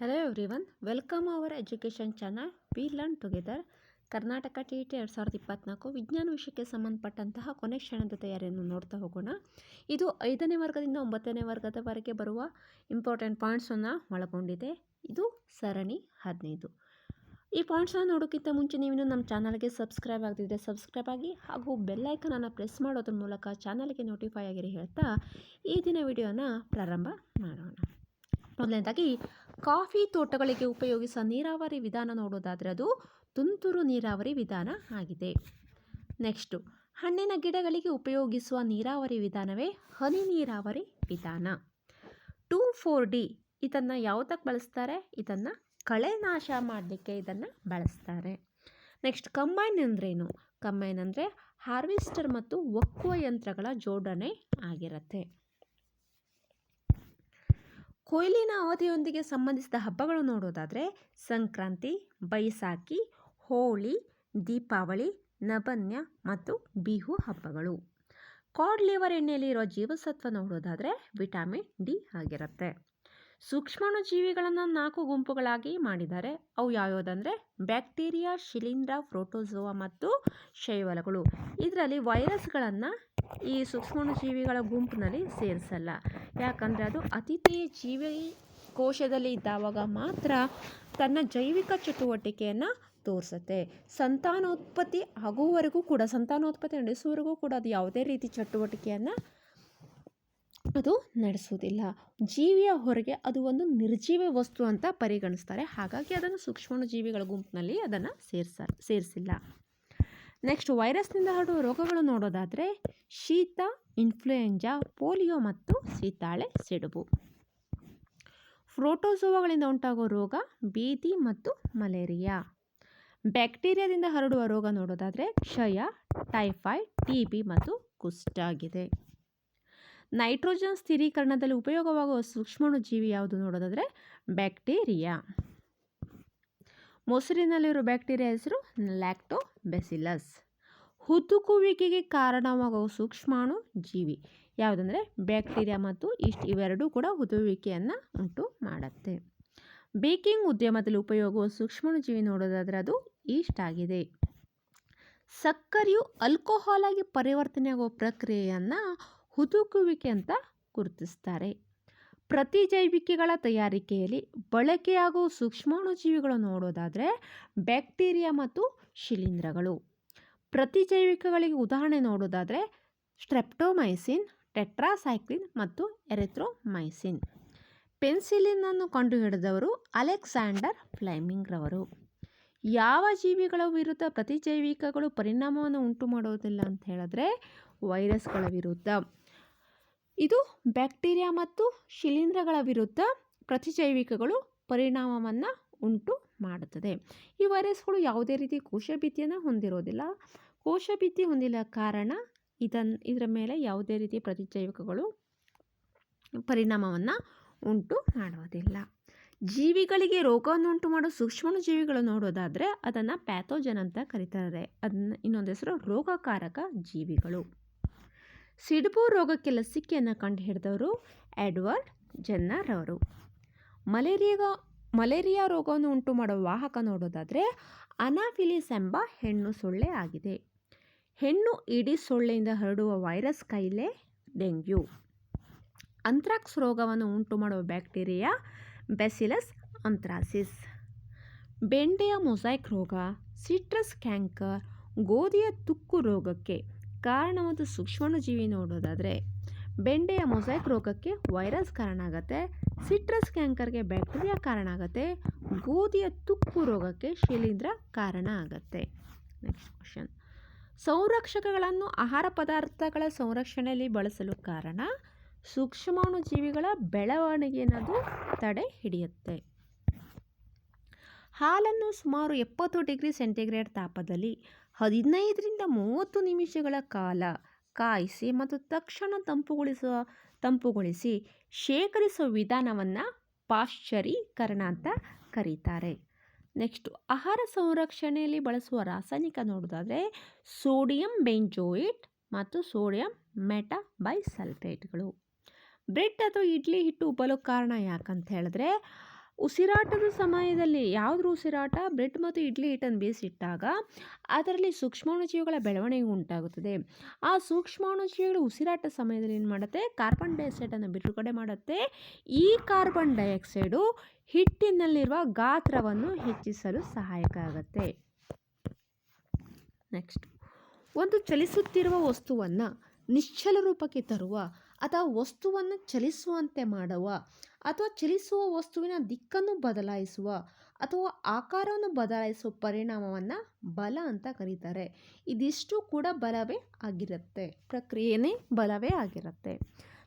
Hello everyone welcome our education channel we learn together Karnataka T T ಎರಡು ಸಾವಿರದ ಇಪ್ಪತ್ತ್ನಾಲ್ಕು ವಿಜ್ಞಾನ ವಿಷಯಕ್ಕೆ ಸಂಬಂಧಪಟ್ಟಂತಹ ಕೊನೆ ಕ್ಷಣದ ತಯಾರಿಯನ್ನು ನೋಡ್ತಾ ಹೋಗೋಣ. ಇದು ಐದನೇ ವರ್ಗದಿಂದ ಒಂಬತ್ತನೇ ವರ್ಗದವರೆಗೆ ಬರುವ ಇಂಪಾರ್ಟೆಂಟ್ ಪಾಯಿಂಟ್ಸನ್ನು ಒಳಗೊಂಡಿದೆ. ಇದು ಸರಣಿ ಹದಿನೈದು. ಈ ಪಾಯಿಂಟ್ಸನ್ನು ನೋಡೋಕ್ಕಿಂತ ಮುಂಚೆ ನೀವು ನಮ್ಮ ಚಾನಲ್ಗೆ ಸಬ್ಸ್ಕ್ರೈಬ್ ಆಗದಿದ್ದರೆ ಸಬ್ಸ್ಕ್ರೈಬ್ ಆಗಿ ಹಾಗೂ ಬೆಲ್ಲೈಕನನ್ನು ಪ್ರೆಸ್ ಮಾಡೋದ್ರ ಮೂಲಕ ಚಾನಲ್ಗೆ ನೋಟಿಫೈ ಆಗಿರಿ ಹೇಳ್ತಾ ಈ ದಿನ ವಿಡಿಯೋನ ಪ್ರಾರಂಭ ಮಾಡೋಣ. ಮೊದಲನೇದಾಗಿ ಕಾಫಿ ತೋಟಗಳಿಗೆ ಉಪಯೋಗಿಸುವ ನೀರಾವರಿ ವಿಧಾನ ನೋಡೋದಾದರೆ ಅದು ತುಂತುರು ನೀರಾವರಿ ವಿಧಾನ ಆಗಿದೆ. ನೆಕ್ಸ್ಟು, ಹಣ್ಣಿನ ಗಿಡಗಳಿಗೆ ಉಪಯೋಗಿಸುವ ನೀರಾವರಿ ವಿಧಾನವೇ ಹನಿ ನೀರಾವರಿ ವಿಧಾನ. ಟೂ ಫೋರ್ ಡಿ, ಇದನ್ನು ಯಾವುದಕ್ಕೆ ಬಳಸ್ತಾರೆ? ಇದನ್ನು ಕಳೆ ನಾಶ ಮಾಡಲಿಕ್ಕೆ ಇದನ್ನು ಬಳಸ್ತಾರೆ. ನೆಕ್ಸ್ಟ್, ಕಂಬೈನ್ ಅಂದ್ರೇನು? ಕಂಬೈನ್ ಅಂದರೆ ಹಾರ್ವೆಸ್ಟರ್ ಮತ್ತು ಒಕ್ಕುವ ಯಂತ್ರಗಳ ಜೋಡಣೆ ಆಗಿರುತ್ತೆ. ಕೊಯ್ಲಿನ ಅವಧಿಯೊಂದಿಗೆ ಸಂಬಂಧಿಸಿದ ಹಬ್ಬಗಳು ನೋಡೋದಾದರೆ ಸಂಕ್ರಾಂತಿ ಬೈಸಾಖಿ ಹೋಳಿ, ದೀಪಾವಳಿ ನಬನ್ಯ ಮತ್ತು ಬಿಹು ಹಬ್ಬಗಳು. ಕಾಡ್ ಲಿವರ್ ಎಣ್ಣೆಯಲ್ಲಿರೋ ಜೀವಸತ್ವ ನೋಡೋದಾದರೆ ವಿಟಾಮಿನ್ ಡಿ ಆಗಿರುತ್ತೆ. ಸೂಕ್ಷ್ಮಾಣು ಜೀವಿಗಳನ್ನು ನಾಲ್ಕು ಗುಂಪುಗಳಾಗಿ ಮಾಡಿದ್ದಾರೆ. ಅವು ಯಾವ್ಯಾವುದಂದರೆ ಬ್ಯಾಕ್ಟೀರಿಯಾ, ಶಿಲೀಂಧ್ರ ಪ್ರೋಟೋಸೋವಾ ಮತ್ತು ಶೈವಲಗಳು. ಇದರಲ್ಲಿ ವೈರಸ್ಗಳನ್ನು ಈ ಸೂಕ್ಷ್ಮಾಣು ಜೀವಿಗಳ ಗುಂಪಿನಲ್ಲಿ ಸೇರಿಸಲ್ಲ. ಯಾಕಂದರೆ ಅದು ಅತಿಥಿ ಜೀವಿ ಕೋಶದಲ್ಲಿ ಇದ್ದಾವಾಗ ಮಾತ್ರ ತನ್ನ ಜೈವಿಕ ಚಟುವಟಿಕೆಯನ್ನು ತೋರಿಸುತ್ತೆ. ಸಂತಾನೋತ್ಪತ್ತಿ ಆಗುವವರೆಗೂ ಕೂಡ, ಸಂತಾನೋತ್ಪತ್ತಿ ನಡೆಸುವವರೆಗೂ ಕೂಡ ಅದು ಯಾವುದೇ ರೀತಿ ಚಟುವಟಿಕೆಯನ್ನು ಅದು ನಡೆಸುವುದಿಲ್ಲ. ಜೀವಿಯ ಹೊರಗೆ ಅದು ಒಂದು ನಿರ್ಜೀವ ವಸ್ತು ಅಂತ ಪರಿಗಣಿಸ್ತಾರೆ. ಹಾಗಾಗಿ ಅದನ್ನು ಸೂಕ್ಷ್ಮಾಣು ಜೀವಿಗಳ ಗುಂಪಿನಲ್ಲಿ ಅದನ್ನು ಸೇರಿಸ, ಸೇರಿಸಿಲ್ಲ. ನೆಕ್ಸ್ಟ್ ವೈರಸ್ನಿಂದ ಹರಡುವ ರೋಗಗಳು ನೋಡೋದಾದರೆ ಶೀತ ಇನ್ಫ್ಲೂಯೆಂಜಾ ಪೋಲಿಯೋ ಮತ್ತು ಸೀತಾಳೆ, ಸಿಡುಬು. ಫ್ರೋಟೋಸೋವಾಗಳಿಂದ ಉಂಟಾಗುವ ರೋಗ ಬೀದಿ ಮತ್ತು ಮಲೇರಿಯಾ. ಬ್ಯಾಕ್ಟೀರಿಯಾದಿಂದ ಹರಡುವ ರೋಗ ನೋಡೋದಾದರೆ ಕ್ಷಯ, ಟೈಫಾಯ್ಡ್, ಟಿ ಬಿ ಮತ್ತು ಕುಷ್ಠ ಆಗಿದೆ ನೈಟ್ರೋಜನ್ ಸ್ಥಿರೀಕರಣದಲ್ಲಿ ಉಪಯೋಗವಾಗುವ ಸೂಕ್ಷ್ಮಾಣು ಜೀವಿ ಯಾವುದು ನೋಡೋದಾದರೆ ಬ್ಯಾಕ್ಟೀರಿಯಾ. ಮೊಸರಿನಲ್ಲಿರೋ ಬ್ಯಾಕ್ಟೀರಿಯಾ ಹೆಸರು ಲ್ಯಾಕ್ಟೋ ಬೆಸಿಲಸ್ ಹುದುಕುವಿಕೆಗೆ ಕಾರಣವಾಗುವ ಸೂಕ್ಷ್ಮಾಣು ಜೀವಿ. ಯಾವುದಂದರೆ ಬ್ಯಾಕ್ಟೀರಿಯಾ ಮತ್ತು ಇಷ್ಟು ಇವೆರಡೂ ಕೂಡ ಹುದುವಿಕೆಯನ್ನು ಉಂಟು ಮಾಡುತ್ತೆ. ಬೇಕಿಂಗ್ ಉದ್ಯಮದಲ್ಲಿ ಉಪಯೋಗವ ಸೂಕ್ಷ್ಮಾಣು ಜೀವಿ ನೋಡೋದಾದರೆ ಅದು ಈಸ್ಟ್ ಆಗಿದೆ. ಸಕ್ಕರೆಯು ಆಲ್ಕೋಹಾಲ್ ಆಗಿ ಪರಿವರ್ತನೆಯಾಗುವ ಪ್ರಕ್ರಿಯೆಯನ್ನು ಹುದುಕುವಿಕೆ ಅಂತ ಗುರುತಿಸ್ತಾರೆ. ಪ್ರತಿಜೈವಿಕೆಗಳ ತಯಾರಿಕೆಯಲ್ಲಿ ಬಳಕೆಯಾಗುವ ಸೂಕ್ಷ್ಮಾಣು ಜೀವಿಗಳು ನೋಡೋದಾದರೆ ಬ್ಯಾಕ್ಟೀರಿಯಾ ಮತ್ತು ಶಿಲೀಂಧ್ರಗಳು. ಪ್ರತಿಜೈವಿಕಗಳಿಗೆ ಉದಾಹರಣೆ ನೋಡೋದಾದರೆ ಸ್ಟ್ರೆಪ್ಟೋಮೈಸಿನ್, ಟೆಟ್ರಾಸೈಕ್ಲಿನ್ ಮತ್ತು ಎರೆಥ್ರೋಮೈಸಿನ್. ಪೆನ್ಸಿಲಿನನ್ನು ಕಂಡುಹಿಡಿದವರು ಅಲೆಕ್ಸಾಂಡರ್ ಫ್ಲೈಮಿಂಗ್ ರವರು ಯಾವ ಜೀವಿಗಳ ವಿರುದ್ಧ ಪ್ರತಿಜೈವಿಕಗಳು ಪರಿಣಾಮವನ್ನು ಉಂಟು ಮಾಡೋದಿಲ್ಲ ಅಂತ ಹೇಳಿದ್ರೆ ವೈರಸ್ಗಳ ವಿರುದ್ಧ. ಇದು ಬ್ಯಾಕ್ಟೀರಿಯಾ ಮತ್ತು ಶಿಲೀಂಧ್ರಗಳ ವಿರುದ್ಧ ಪ್ರತಿಜೈವಿಕಗಳು ಪರಿಣಾಮವನ್ನು ಉಂಟು ಮಾಡುತ್ತದೆ. ಈ ವೈರಸ್ಗಳು ಯಾವುದೇ ರೀತಿ ಕೋಶಭಿತ್ತಿಯನ್ನು ಹೊಂದಿರೋದಿಲ್ಲ. ಕೋಶಭಿತ್ತಿ ಹೊಂದಿಲ್ಲ ಕಾರಣ ಇದನ್ನು ಇದರ ಮೇಲೆ ಯಾವುದೇ ರೀತಿ ಪ್ರತಿಜೈವಿಕಗಳು ಪರಿಣಾಮವನ್ನು ಉಂಟು ಮಾಡುವುದಿಲ್ಲ. ಜೀವಿಗಳಿಗೆ ರೋಗವನ್ನು ಉಂಟು ಮಾಡೋ ಸೂಕ್ಷ್ಮಾಣು ಜೀವಿಗಳು ನೋಡೋದಾದರೆ ಅದನ್ನು ಪ್ಯಾಥೋಜನ್ ಅಂತ ಕರೀತಾರೆ. ಅದನ್ನು ಇನ್ನೊಂದು ಹೆಸರು ರೋಗಕಾರಕ ಜೀವಿಗಳು. ಸಿಡುಬು ರೋಗಕ್ಕೆ ಲಸಿಕೆಯನ್ನು ಕಂಡುಹಿಡಿದವರು ಎಡ್ವರ್ಡ್ ಜನ್ನರ್ ಅವರು. ಮಲೇರಿಯಾ ಮಲೇರಿಯಾ ರೋಗವನ್ನು ಉಂಟು ಮಾಡುವ ವಾಹಕ ನೋಡೋದಾದರೆ ಅನಾಫಿಲಿಸ್ ಎಂಬ ಹೆಣ್ಣು ಸೊಳ್ಳೆ ಆಗಿದೆ. ಹೆಣ್ಣು ಇಡೀ ಸೊಳ್ಳೆಯಿಂದ ಹರಡುವ ವೈರಸ್ ಕಾಯಿಲೆ ಡೆಂಗ್ಯೂ. ಅಂತ್ರಾಕ್ಸ್ ರೋಗವನ್ನು ಉಂಟು ಮಾಡುವ ಬ್ಯಾಕ್ಟೀರಿಯಾ ಬೆಸಿಲಸ್ ಅಂತ್ರಾಸಿಸ್. ಬೆಂಡೆಯ ಮೊಸೈಕ್ ರೋಗ, ಸಿಟ್ರಸ್ ಕ್ಯಾಂಕರ್ ಗೋಧಿಯ ತುಕ್ಕು ರೋಗಕ್ಕೆ ಕಾರಣವಾದ ಸೂಕ್ಷ್ಮಾಣು ಜೀವಿ ನೋಡೋದಾದರೆ ಬೆಂಡೆಯ ಮೊಸೈಕ್ ರೋಗಕ್ಕೆ ವೈರಸ್ ಕಾರಣ ಆಗುತ್ತೆ, ಸಿಟ್ರಸ್ ಕ್ಯಾಂಕರ್ಗೆ ಬ್ಯಾಕ್ಟೀರಿಯಾ ಕಾರಣ ಆಗುತ್ತೆ, ಗೋಧಿಯ ತುಕ್ಕು ರೋಗಕ್ಕೆ ಶಿಲೀಂಧ್ರ ಕಾರಣ ಆಗುತ್ತೆ. ನೆಕ್ಸ್ಟ್ ಕ್ವಶನ್ ಸಂರಕ್ಷಕಗಳನ್ನು ಆಹಾರ ಪದಾರ್ಥಗಳ ಸಂರಕ್ಷಣೆಯಲ್ಲಿ ಬಳಸಲು ಕಾರಣ ಸೂಕ್ಷ್ಮಾಣು ಜೀವಿಗಳ ಬೆಳವಣಿಗೆನದು ತಡೆ ಹಿಡಿಯುತ್ತೆ. ಹಾಲನ್ನು ಸುಮಾರು ಎಪ್ಪತ್ತು ಡಿಗ್ರಿ ಸೆಂಟಿಗ್ರೇಡ್ ತಾಪದಲ್ಲಿ ಹದಿನೈದರಿಂದ ಮೂವತ್ತು ನಿಮಿಷಗಳ ಕಾಲ ಕಾಯಿಸಿ ಮತ್ತು ತಕ್ಷಣ ತಂಪುಗೊಳಿಸುವ, ತಂಪುಗೊಳಿಸಿ ಶೇಖರಿಸುವ ವಿಧಾನವನ್ನು ಪಾಶ್ಚರೀಕರಣ ಅಂತ ಕರೀತಾರೆ. ನೆಕ್ಸ್ಟು, ಆಹಾರ ಸಂರಕ್ಷಣೆಯಲ್ಲಿ ಬಳಸುವ ರಾಸಾಯನಿಕ ನೋಡೋದಾದರೆ ಸೋಡಿಯಂ ಬೆಂಜೋಯಿಟ್ ಮತ್ತು ಸೋಡಿಯಂ ಮೆಟಾಬೈಸಲ್ಫೇಟ್ಗಳು. ಬ್ರೆಡ್ ಅಥವಾ ಇಡ್ಲಿ ಹಿಟ್ಟು ಉಬ್ಬಲು ಕಾರಣ ಯಾಕಂತ ಹೇಳಿದ್ರೆ ಉಸಿರಾಟದ ಸಮಯದಲ್ಲಿ ಯಾವುದ್ರೂ ಉಸಿರಾಟ, ಬ್ರೆಡ್ ಮತ್ತು ಇಡ್ಲಿ ಹಿಟ್ಟನ್ನು ಬೇಯಿಸಿಟ್ಟಾಗ ಅದರಲ್ಲಿ ಸೂಕ್ಷ್ಮಾಣುಜೀವಿಗಳ ಬೆಳವಣಿಗೆ ಉಂಟಾಗುತ್ತದೆ. ಆ ಸೂಕ್ಷ್ಮಾಣುಜೀವಿಗಳು ಉಸಿರಾಟ ಸಮಯದಲ್ಲಿ ಏನು ಮಾಡುತ್ತೆ? ಕಾರ್ಬನ್ ಡೈಆಕ್ಸೈಡನ್ನು ಬಿಡುಗಡೆ ಮಾಡುತ್ತೆ. ಈ ಕಾರ್ಬನ್ ಡೈಆಕ್ಸೈಡು ಹಿಟ್ಟಿನಲ್ಲಿರುವ ಗಾತ್ರವನ್ನು ಹೆಚ್ಚಿಸಲು ಸಹಾಯಕ ಆಗುತ್ತೆ. ನೆಕ್ಸ್ಟ್. ಒಂದು ಚಲಿಸುತ್ತಿರುವ ವಸ್ತುವನ್ನು ನಿಶ್ಚಲ ರೂಪಕ್ಕೆ ತರುವ ಅಥವಾ ವಸ್ತುವನ್ನು ಚಲಿಸುವಂತೆ ಮಾಡುವ ಅಥವಾ ಚಲಿಸುವ ವಸ್ತುವಿನ ದಿಕ್ಕನ್ನು ಬದಲಾಯಿಸುವ ಅಥವಾ ಆಕಾರವನ್ನು ಬದಲಾಯಿಸುವ ಪರಿಣಾಮವನ್ನು ಬಲ ಅಂತ ಕರೀತಾರೆ. ಇದಿಷ್ಟು ಕೂಡ ಬಲವೇ ಆಗಿರುತ್ತೆ. ಪ್ರಕ್ರಿಯೆನೇ ಬಲವೇ ಆಗಿರುತ್ತೆ.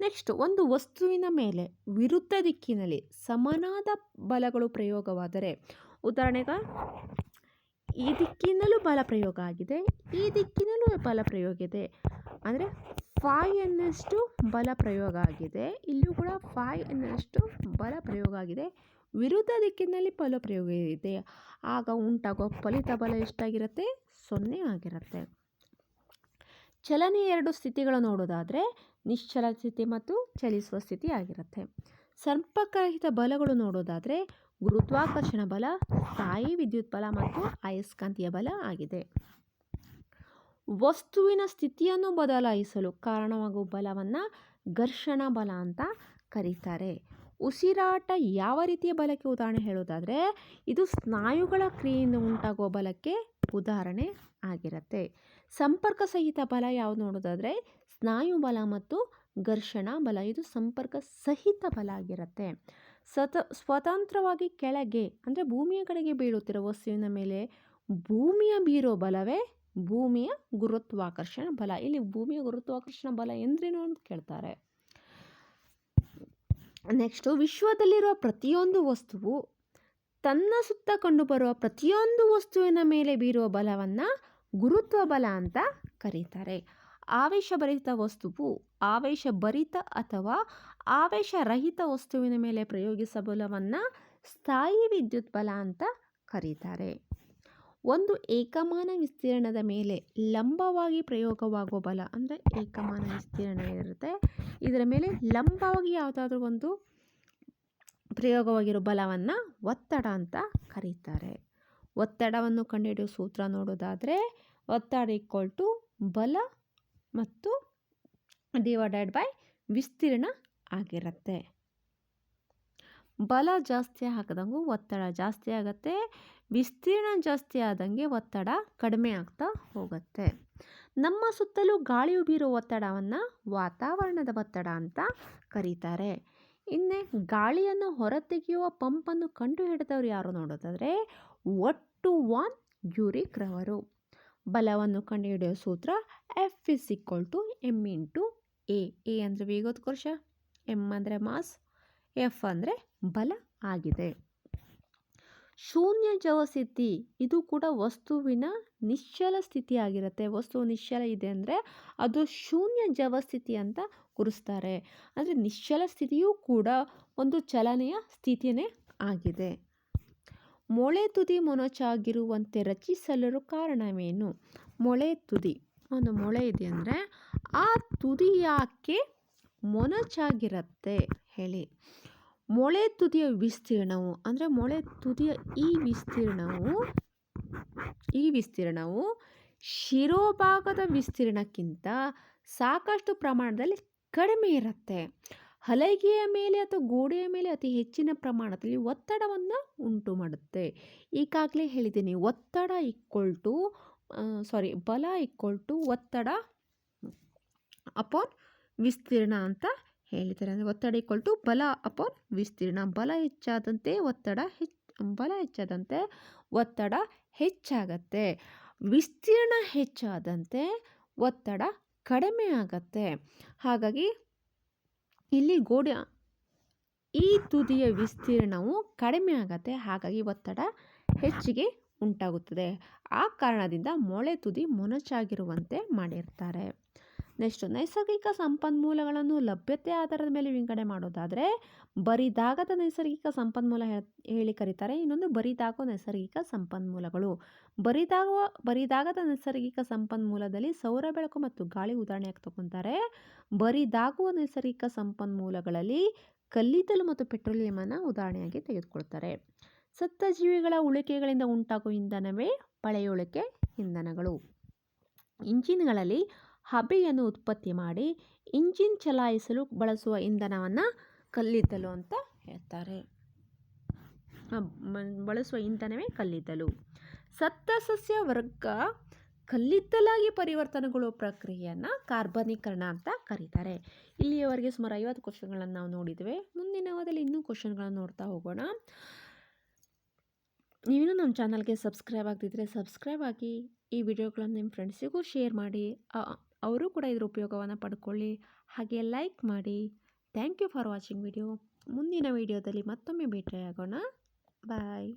ನೆಕ್ಸ್ಟ್, ಒಂದು ವಸ್ತುವಿನ ಮೇಲೆ ವಿರುದ್ಧ ದಿಕ್ಕಿನಲ್ಲಿ ಸಮನಾದ ಬಲಗಳು ಪ್ರಯೋಗವಾದರೆ, ಉದಾಹರಣೆಗೆ ಈ ದಿಕ್ಕಿನಲ್ಲೂ ಬಲ ಪ್ರಯೋಗ ಆಗಿದೆ, ಈ ದಿಕ್ಕಿನಲ್ಲೂ ಬಲ ಪ್ರಯೋಗ ಇದೆ. ಅಂದರೆ ಫೈ ಎನ್ನಷ್ಟು ಬಲ ಪ್ರಯೋಗ ಆಗಿದೆ, ಇಲ್ಲೂ ಕೂಡ ಫೈ ಎನ್ನಷ್ಟು ಬಲ ಪ್ರಯೋಗ ಆಗಿದೆ. ವಿರುದ್ಧ ದಿಕ್ಕಿನಲ್ಲಿ ಬಲ ಪ್ರಯೋಗ ಇದೆ. ಆಗ ಉಂಟಾಗೋ ಫಲಿತ ಬಲ ಎಷ್ಟಾಗಿರುತ್ತೆ? ಸೊನ್ನೆ ಆಗಿರುತ್ತೆ. ಚಲನೆ ಎರಡು ಸ್ಥಿತಿಗಳು ನೋಡೋದಾದರೆ ನಿಶ್ಚಲ ಸ್ಥಿತಿ ಮತ್ತು ಚಲಿಸುವ ಸ್ಥಿತಿ ಆಗಿರುತ್ತೆ. ಸಂಪರ್ಕರಹಿತ ಬಲಗಳು ನೋಡೋದಾದರೆ ಗುರುತ್ವಾಕರ್ಷಣ ಬಲ, ಸ್ಥಾಯಿ ವಿದ್ಯುತ್ ಬಲ ಮತ್ತು ಅಯಸ್ಕಾಂತೀಯ ಬಲ ಆಗಿದೆ. ವಸ್ತುವಿನ ಸ್ಥಿತಿಯನ್ನು ಬದಲಾಯಿಸಲು ಕಾರಣವಾಗುವ ಬಲವನ್ನು ಘರ್ಷಣ ಬಲ ಅಂತ ಕರೀತಾರೆ. ಉಸಿರಾಟ ಯಾವ ರೀತಿಯ ಬಲಕ್ಕೆ ಉದಾಹರಣೆ ಹೇಳೋದಾದರೆ ಇದು ಸ್ನಾಯುಗಳ ಕ್ರಿಯೆಯಿಂದ ಉಂಟಾಗುವ ಬಲಕ್ಕೆ ಉದಾಹರಣೆ ಆಗಿರುತ್ತೆ. ಸಂಪರ್ಕ ಸಹಿತ ಬಲ ಯಾವುದು ನೋಡೋದಾದರೆ ಸ್ನಾಯು ಬಲ ಮತ್ತು ಘರ್ಷಣ ಬಲ, ಇದು ಸಂಪರ್ಕ ಸಹಿತ ಬಲ ಆಗಿರುತ್ತೆ. ಸತ, ಸ್ವತಂತ್ರವಾಗಿ ಕೆಳಗೆ, ಅಂದರೆ ಭೂಮಿಯ ಕಡೆಗೆ ಬೀಳುತ್ತಿರುವ ವಸ್ತುವಿನ ಮೇಲೆ ಭೂಮಿಯ ಬೀರೋ ಬಲವೇ ಭೂಮಿಯ ಗುರುತ್ವಾಕರ್ಷಣ ಬಲ. ಇಲ್ಲಿ ಭೂಮಿಯ ಗುರುತ್ವಾಕರ್ಷಣ ಬಲ ಎಂದ್ರೇನು ಅಂತ ಕೇಳ್ತಾರೆ. ನೆಕ್ಸ್ಟು, ವಿಶ್ವದಲ್ಲಿರುವ ಪ್ರತಿಯೊಂದು ವಸ್ತುವು ತನ್ನ ಸುತ್ತ ಕಂಡುಬರುವ ಪ್ರತಿಯೊಂದು ವಸ್ತುವಿನ ಮೇಲೆ ಬೀರುವ ಬಲವನ್ನು ಗುರುತ್ವ ಬಲ ಅಂತ ಕರೀತಾರೆ. ಆವೇಶಭರಿತ ವಸ್ತುವು ಆವೇಶಭರಿತ ಅಥವಾ ಆವೇಶರಹಿತ ವಸ್ತುವಿನ ಮೇಲೆ ಪ್ರಯೋಗಿಸಬಲವನ್ನು ಸ್ಥಾಯಿ ವಿದ್ಯುತ್ ಬಲ ಅಂತ ಕರೀತಾರೆ. ಒಂದು ಏಕಮಾನ ವಿಸ್ತೀರ್ಣದ ಮೇಲೆ ಲಂಬವಾಗಿ ಪ್ರಯೋಗವಾಗುವ ಬಲ ಅಂದರೆ ಏಕಮಾನ ವಿಸ್ತೀರ್ಣ ಇರುತ್ತೆ. ಇದರ ಮೇಲೆ ಲಂಬವಾಗಿ ಯಾವುದಾದ್ರೂ ಒಂದು ಪ್ರಯೋಗವಾಗಿರೋ ಬಲವನ್ನು ಒತ್ತಡ ಅಂತ ಕರೀತಾರೆ. ಒತ್ತಡವನ್ನು ಕಂಡುಹಿಡಿಯುವ ಸೂತ್ರ ನೋಡೋದಾದರೆ ಒತ್ತಡ ಬಲ ಮತ್ತು ಡಿವೈಡೆಡ್ ಬೈ ವಿಸ್ತೀರ್ಣ ಆಗಿರುತ್ತೆ. ಬಲ ಜಾಸ್ತಿ ಹಾಕಿದಂಗೂ ಒತ್ತಡ ಜಾಸ್ತಿ ಆಗುತ್ತೆ. ವಿಸ್ತೀರ್ಣ ಜಾಸ್ತಿ ಆದಂಗೆ ಒತ್ತಡ ಕಡಿಮೆ ಆಗ್ತಾ ಹೋಗುತ್ತೆ. ನಮ್ಮ ಸುತ್ತಲೂ ಗಾಳಿಯು ಉಬ್ಬಿರೋ ಒತ್ತಡವನ್ನು ವಾತಾವರಣದ ಒತ್ತಡ ಅಂತ ಕರೀತಾರೆ. ಇನ್ನೇ ಗಾಳಿಯನ್ನು ಹೊರತೆಗೆಯುವ ಪಂಪನ್ನು ಕಂಡುಹಿಡಿದವರು ಯಾರು ನೋಡೋದಾದರೆ ಒಟ್ಟು ವಾನ್ ಯೂರಿಕ್ ರವರು. ಬಲವನ್ನು ಕಂಡುಹಿಡಿಯೋ ಸೂತ್ರ F is equal to M into A A ಅಂದರೆ ವೇಗೋತ್ಕರ್ಷ ಎಂ ಅಂದರೆ ಮಾಸ್, ಎಫ್ ಅಂದರೆ ಬಲ ಆಗಿದೆ. ಶೂನ್ಯ ಜವಸ್ಥಿತಿ ಇದು ಕೂಡ ವಸ್ತುವಿನ ನಿಶ್ಚಲ ಸ್ಥಿತಿ ಆಗಿರುತ್ತೆ ವಸ್ತು ನಿಶ್ಚಲ ಇದೆ ಅಂದರೆ ಅದು ಶೂನ್ಯ ಜವಸ್ಥಿತಿ ಅಂತ ಗುರುಸ್ತಾರೆ ಅಂದರೆ ನಿಶ್ಚಲ ಸ್ಥಿತಿಯೂ ಕೂಡ ಒಂದು ಚಲನೆಯ ಸ್ಥಿತಿಯೇ ಆಗಿದೆ. ಮೊಳೆ ತುದಿ ಮೊನಚಾಗಿರುವಂತೆ ರಚಿಸಲು ಕಾರಣವೇನು? ಮೊಳೆ ತುದಿ. ಒಂದು ಮೊಳೆ ಇದೆ ಅಂದರೆ ಆ ತುದಿ ಯಾಕೆ ಮೊನಚಾಗಿರುತ್ತೆ ಹೇಳಿ. ಮೊಳೆ ತುದಿಯ ವಿಸ್ತೀರ್ಣವು ಅಂದರೆ ಮೊಳೆ ತುದಿಯ ಈ ವಿಸ್ತೀರ್ಣವು ಈ ವಿಸ್ತೀರ್ಣವು ಶಿರೋಭಾಗದ ವಿಸ್ತೀರ್ಣಕ್ಕಿಂತ ಸಾಕಷ್ಟು ಪ್ರಮಾಣದಲ್ಲಿ ಕಡಿಮೆ ಇರುತ್ತೆ. ಹಲಗೆಯ ಮೇಲೆ ಅಥವಾ ಗೋಡೆಯ ಮೇಲೆ ಅತಿ ಹೆಚ್ಚಿನ ಪ್ರಮಾಣದಲ್ಲಿ ಒತ್ತಡವನ್ನು ಉಂಟು ಮಾಡುತ್ತೆ ಈಗಾಗಲೇ ಹೇಳಿದ್ದೀನಿ, ಒತ್ತಡ ಈಕ್ವಲ್ ಟು ಸಾರಿ ಬಲ ಈಕ್ವಲ್ ಟು ಒತ್ತಡ ಅಪಾನ್ ವಿಸ್ತೀರ್ಣ ಅಂತ ಹೇಳಿದ್ದಾರೆ. ಅಂದರೆ ಒತ್ತಡ ಈಕ್ವಲ್ ಟು ಬಲ ಅಪಾನ್ ವಿಸ್ತೀರ್ಣ. ಬಲ ಹೆಚ್ಚಾದಂತೆ ಒತ್ತಡ ಹೆಚ್ಚು ಬಲ ಹೆಚ್ಚಾದಂತೆ ಒತ್ತಡ ಹೆಚ್ಚಾಗತ್ತೆ. ವಿಸ್ತೀರ್ಣ ಹೆಚ್ಚಾದಂತೆ ಒತ್ತಡ ಕಡಿಮೆ ಆಗತ್ತೆ. ಹಾಗಾಗಿ ಇಲ್ಲಿ ಗೋಡೆ, ಈ ತುದಿಯ ವಿಸ್ತೀರ್ಣವು ಕಡಿಮೆ ಆಗತ್ತೆ. ಹಾಗಾಗಿ ಒತ್ತಡ ಹೆಚ್ಚಿಗೆ ಉಂಟಾಗುತ್ತದೆ. ಆ ಕಾರಣದಿಂದ ಮೊಳೆ ತುದಿ ಮೊನಚಾಗಿರುವಂತೆ ಮಾಡಿರ್ತಾರೆ. ನೆಕ್ಸ್ಟು ನೈಸರ್ಗಿಕ ಸಂಪನ್ಮೂಲಗಳನ್ನು ಲಭ್ಯತೆ ಆಧಾರದ ಮೇಲೆ ವಿಂಗಡಣೆ ಮಾಡೋದಾದರೆ, ಬರಿದಾಗದ ನೈಸರ್ಗಿಕ ಸಂಪನ್ಮೂಲ ಹೇಳಿ ಕರೀತಾರೆ. ಇನ್ನೊಂದು ಬರಿದಾಗುವ ನೈಸರ್ಗಿಕ ಸಂಪನ್ಮೂಲಗಳು. ಬರಿದಾಗುವ, ಬರಿದಾಗದ ನೈಸರ್ಗಿಕ ಸಂಪನ್ಮೂಲದಲ್ಲಿ ಸೌರ ಬೆಳಕು ಮತ್ತು ಗಾಳಿ ಉದಾಹರಣೆಯಾಗಿ ತಗೊತಾರೆ. ಬರಿದಾಗುವ ನೈಸರ್ಗಿಕ ಸಂಪನ್ಮೂಲಗಳಲ್ಲಿ ಕಲ್ಲಿದ್ದಲು ಮತ್ತು ಪೆಟ್ರೋಲಿಯಮನ್ನು ಉದಾಹರಣೆಯಾಗಿ ತೆಗೆದುಕೊಳ್ತಾರೆ. ಸತ್ತ ಜೀವಿಗಳ ಉಳಿಕೆಗಳಿಂದ ಉಂಟಾಗುವ ಇಂಧನವೇ ಪಳೆಯುಳಿಕೆ ಇಂಧನಗಳು. ಇಂಜಿನ್ಗಳಲ್ಲಿ ಹಬೆಯನ್ನು ಉತ್ಪತ್ತಿ ಮಾಡಿ ಇಂಜಿನ್ ಚಲಾಯಿಸಲು ಬಳಸುವ ಇಂಧನವನ್ನು ಕಲ್ಲಿದ್ದಲು ಅಂತ ಹೇಳ್ತಾರೆ. ಬಳಸುವ ಇಂಧನವೇ ಕಲ್ಲಿದ್ದಲು. ಸತ್ತ ಸಸ್ಯ ವರ್ಗ ಕಲ್ಲಿದ್ದಲಾಗಿ ಪರಿವರ್ತನೆಗೊಳ್ಳುವ ಪ್ರಕ್ರಿಯೆಯನ್ನು ಕಾರ್ಬನೀಕರಣ ಅಂತ ಕರೀತಾರೆ. ಇಲ್ಲಿಯವರೆಗೆ ಸುಮಾರು ಐವತ್ತು ಕ್ವಶನ್ಗಳನ್ನು ನಾವು ನೋಡಿದ್ದೇವೆ ಮುಂದಿನ ಅವಧಿಯಲ್ಲಿ ಇನ್ನೂ ಕ್ವಶನ್ಗಳನ್ನು ನೋಡ್ತಾ ಹೋಗೋಣ. ನೀವಿನ್ನೂ ನಮ್ಮ ಚಾನಲ್ಗೆ ಸಬ್ಸ್ಕ್ರೈಬ್ ಆಗದಿದ್ದರೆ ಸಬ್ಸ್ಕ್ರೈಬ್ ಆಗಿ ಈ ವಿಡಿಯೋಗಳನ್ನು ನಿಮ್ಮ ಫ್ರೆಂಡ್ಸಿಗೂ ಶೇರ್ ಮಾಡಿ. ಅವರು ಕೂಡ ಇದರ ಉಪಯೋಗವನ್ನು ಪಡ್ಕೊಳ್ಳಿ. ಹಾಗೆ ಲೈಕ್ ಮಾಡಿ. Thank you for watching video ಮುಂದಿನ ವಿಡಿಯೋದಲ್ಲಿ ಮತ್ತೊಮ್ಮೆ ಭೇಟಿಯಾಗೋಣ. ಬಾಯ್